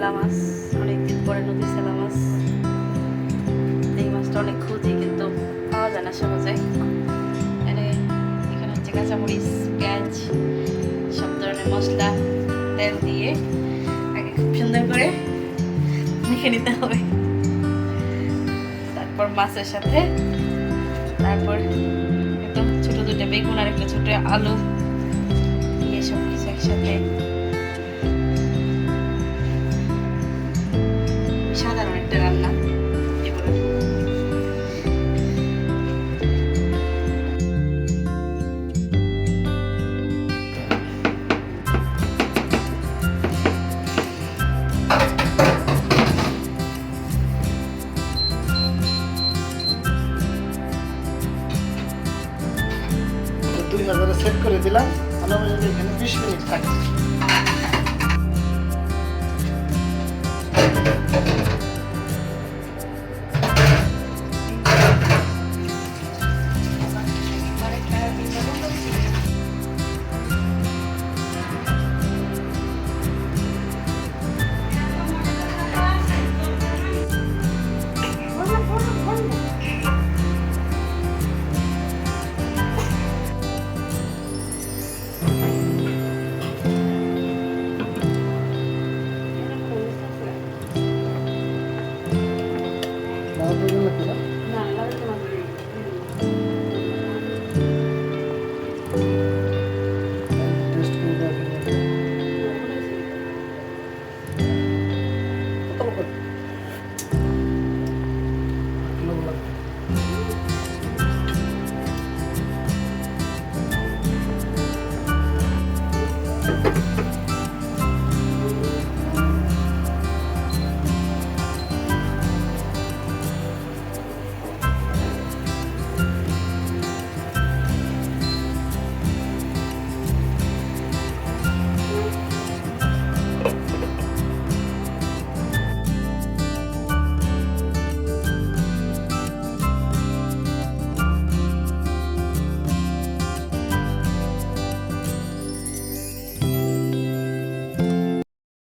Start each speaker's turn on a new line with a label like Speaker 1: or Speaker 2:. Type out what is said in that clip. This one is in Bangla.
Speaker 1: মাছ অনেকদিন পরে নদীর সেলা মাছ এই মাছটা অনেক খুঁজি কিন্তু পাওয়া যায় না সহজে। এনে এখানে হচ্ছে কাঁচামরিচ, পেঁয়াজ, সব ধরনের মশলা, তেল দিয়ে আগে খুব সুন্দর করে মেখে নিতে হবে। তারপর মাছের সাথে, তারপর একদম ছোট দুটো বেগুন আর একটা ছোট আলু দিয়ে সব কিছু একসাথে
Speaker 2: হাজারে সেট করে দিলাম। এখানে বিশ মিনিট থাকি thank you